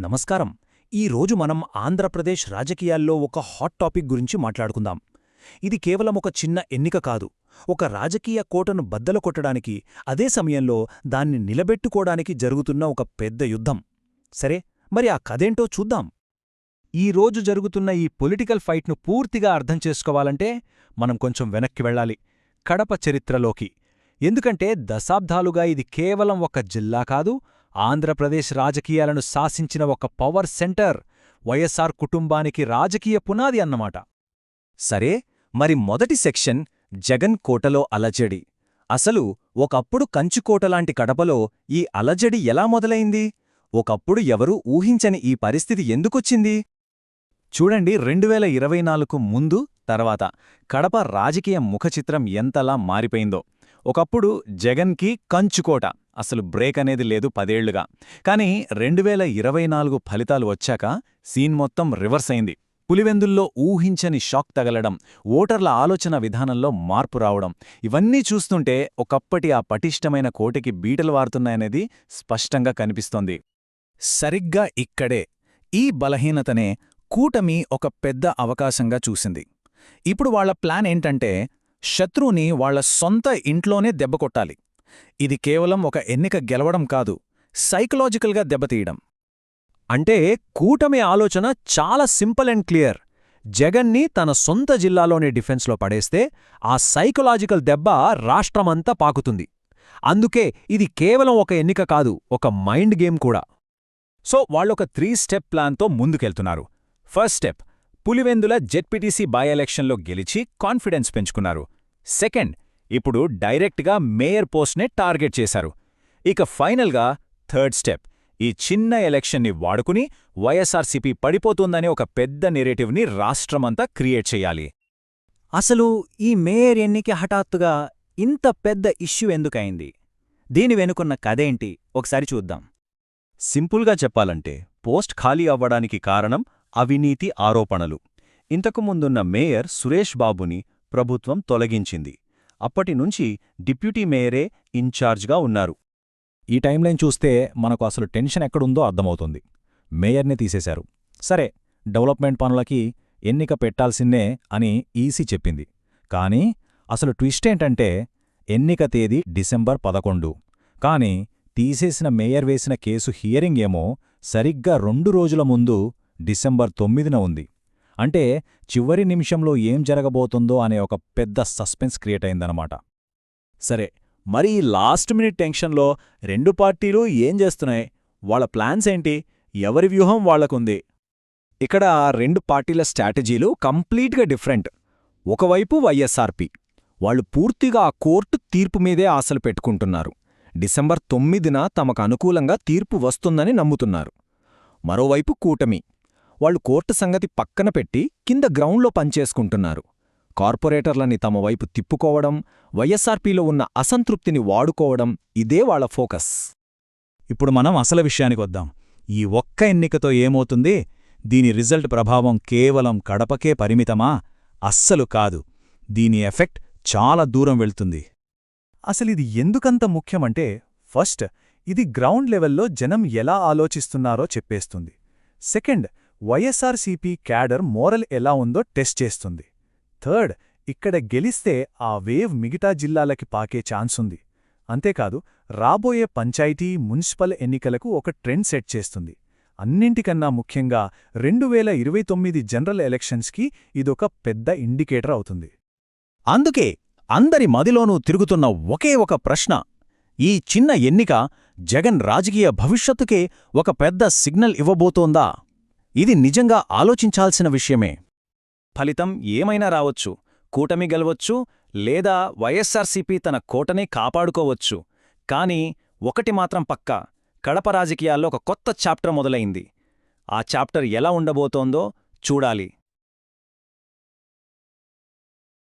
నమస్కారం. ఈరోజు మనం ఆంధ్రప్రదేశ్ రాజకీయాల్లో ఒక హాట్ టాపిక్ గురించి మాట్లాడుకుందాం. ఇది కేవలం ఒక చిన్న ఎన్నిక కాదు. ఒక రాజకీయ కోటను బద్దలు కొట్టడానికి అదే సమయంలో దాన్ని నిలబెట్టుకోవడానికి జరుగుతున్న ఒక పెద్ద యుద్ధం. సరే మరి ఆ కథేంటో చూద్దాం. ఈ రోజు జరుగుతున్న ఈ పొలిటికల్ ఫైట్ను పూర్తిగా అర్థం చేసుకోవాలంటే మనం కొంచెం వెనక్కి వెళ్ళాలి. కడప చరిత్రలోకి. ఎందుకంటే దశాబ్దాలుగా ఇది కేవలం ఒక జిల్లా కాదు ఆంధ్రప్రదేశ్ రాజకీయాలను శాసించిన ఒక పవర్ సెంటర్ వైఎస్ఆర్ కుటుంబానికి రాజకీయ పునాది అన్నమాట. సరే మరి మొదటి సెక్షన్ జగన్ కోటలో అలజడి. అసలు ఒకప్పుడు కంచుకోటలాంటి కడపలో ఈ అలజడి ఎలా మొదలైంది? ఒకప్పుడు ఎవరూ ఊహించని ఈ పరిస్థితి ఎందుకొచ్చింది? చూడండి రెండువేల ఇరవై నాలుగు ముందు తర్వాత కడప రాజకీయ ముఖచిత్రం ఎంతలా మారిపోయిందో. ఒకప్పుడు జగన్కి కంచుకోట అసలు బ్రేక్ అనేది లేదు పదేళ్ళుగా. కానీ రెండు వేల ఇరవై నాలుగు ఫలితాలు వచ్చాక సీన్ మొత్తం రివర్స్ అయింది. పులివెందుల్లో ఊహించని షాక్ తగలడం ఓటర్ల ఆలోచన విధానంలో మార్పు రావడం ఇవన్నీ చూస్తుంటే ఒకప్పటి ఆ పటిష్టమైన కోటికి బీటలు వారుతున్నాయనేది స్పష్టంగా కనిపిస్తోంది. సరిగ్గా ఇక్కడే ఈ బలహీనతనే కూటమి ఒక పెద్ద అవకాశంగా చూసింది. ఇప్పుడు వాళ్ళ ప్లాన్ ఏంటంటే శత్రువుని వాళ్ళ సొంత ఇంట్లోనే దెబ్బకొట్టాలి ఇది కేవలం ఒక ఎన్నిక గెలవడం కాదు సైకలాజికల్గా దెబ్బతీయడం. అంటే కూటమి ఆలోచన చాలా సింపుల్ అండ్ క్లియర్. జగన్ని తన సొంత జిల్లాలోని డిఫెన్స్లో పడేస్తే ఆ సైకలాజికల్ దెబ్బ రాష్ట్రమంతా పాకుతుంది. అందుకే ఇది కేవలం ఒక ఎన్నిక కాదు ఒక మైండ్ గేమ్ కూడా. సో వాళ్ళొక త్రీ స్టెప్ ప్లాన్తో ముందుకెళ్తున్నారు. First step Pulivendula ZPTC by ఎలక్షన్లో గెలిచి కాన్ఫిడెన్స్ పెంచుకున్నారు. సెకండ్ ఇప్పుడు డైరెక్ట్గా మేయర్ పోస్ట్నే టార్గెట్ చేశారు. ఇక ఫైనల్గా థర్డ్ స్టెప్. ఈ చిన్న ఎలక్షన్ని వాడుకుని వైఎస్ఆర్సీపీ పడిపోతుందనే ఒక పెద్ద నెరేటివ్ని రాష్ట్రమంతా క్రియేట్ చెయ్యాలి అసలు ఈ మేయర్ ఎన్నిక హఠాత్తుగా ఇంత పెద్ద ఇష్యూ ఎందుకైంది? దీని వెనుకున్న కథేంటి? ఒకసారి చూద్దాం. సింపుల్గా చెప్పాలంటే పోస్ట్ ఖాళీ అవ్వడానికి కారణం అవినీతి ఆరోపణలు. ఇంతకుముందున్న మేయర్ సురేష్ బాబుని ప్రభుత్వం తొలగించింది. అప్పటినుంచి డిప్యూటీ మేయరే ఇన్ఛార్జ్గా ఉన్నారు. ఈ టైంలైన్ చూస్తే మనకు అసలు టెన్షన్ ఎక్కడుందో అర్థమవుతుంది. మేయర్ని తీసేశారు. సరే డెవలప్మెంట్ పనులకి ఎన్నిక పెట్టాల్సిందే అని ఈసీ చెప్పింది. కానీ అసలు ట్విస్ట్ ఏంటంటే ఎన్నిక తేదీ డిసెంబర్ పదకొండు. కాని తీసేసిన మేయర్ వేసిన కేసు హియరింగ్ ఏమో సరిగ్గా రెండు రోజుల ముందు డిసెంబర్ తొమ్మిదిన ఉంది. అంటే చివరి నిమిషంలో ఏం జరగబోతుందో అనే ఒక పెద్ద సస్పెన్స్ క్రియేట్ అయిందనమాట సరే మరి ఈ లాస్ట్ మినిట్ టెన్షన్లో రెండు పార్టీలు ఏం చేస్తున్నాయి? వాళ్ళ ప్లాన్స్ ఏంటి? ఎవరి వ్యూహం వాళ్ళకుంది ఇక్కడ రెండు పార్టీల స్ట్రాటజీలు కంప్లీట్గా డిఫరెంట్. ఒకవైపు వైఎస్ఆర్పి వాళ్ళు పూర్తిగా ఆ కోర్టు తీర్పు మీదే ఆశలు పెట్టుకుంటున్నారు. డిసెంబర్ తొమ్మిదిన తమకు అనుకూలంగా తీర్పు వస్తుందని నమ్ముతున్నారు. మరోవైపు కూటమి వాళ్ళు కోర్టు సంగతి పక్కన పెట్టి కింద గ్రౌండ్లో పనిచేసుకుంటున్నారు. కార్పొరేటర్లని తమ వైపు తిప్పుకోవడం వైఎస్ఆర్పీలో ఉన్న అసంతృప్తిని వాడుకోవడం ఇదే వాళ్ళ ఫోకస్. ఇప్పుడు మనం అసలు విషయానికి వద్దాం. ఈ ఒక్క ఎన్నికతో ఏమవుతుంది? దీని రిజల్ట్ ప్రభావం కేవలం కడపకే పరిమితమా? అస్సలు కాదు. దీని ఎఫెక్ట్ చాలా దూరం వెళ్తుంది. అసలిది ఎందుకంత ముఖ్యమంటే ఫస్ట్ ఇది గ్రౌండ్ లెవెల్లో జనం ఎలా ఆలోచిస్తున్నారో చెప్పేస్తుంది. సెకండ్ వైఎస్ఆర్సీపీ క్యాడర్ మోరల్ ఎలా ఉందో టెస్ట్ చేస్తుంది. థర్డ్ ఇక్కడ గెలిస్తే ఆ వేవ్ మిగతా జిల్లాలకి పాకే ఛాన్సుంది అంతేకాదు రాబోయే పంచాయతీ మున్సిపల్ ఎన్నికలకు ఒక ట్రెండ్ సెట్ చేస్తుంది. అన్నింటికన్నా ముఖ్యంగా రెండు వేల ఇరవై తొమ్మిది జనరల్ ఎలక్షన్స్కి ఇదొక పెద్ద ఇండికేటర్ అవుతుంది. అందుకే అందరి మదిలోనూ తిరుగుతున్న ఒకే ఒక ప్రశ్న. ఈ చిన్న ఎన్నిక జగన్ రాజకీయ భవిష్యత్తుకే ఒక పెద్ద సిగ్నల్ ఇవ్వబోతోందా? ఇది నిజంగా ఆలోచించాల్సిన విషయమే. ఫలితం ఏమైనా రావచ్చు కూటమి గెలవచ్చు లేదా వైఎస్సార్సీపీ తన కోటనే కాపాడుకోవచ్చు. కాని ఒకటి మాత్రం పక్కా కడప రాజకీయాల్లో ఒక కొత్త చాప్టర్ మొదలైంది. ఆ చాప్టర్ ఎలా ఉండబోతోందో చూడాలి.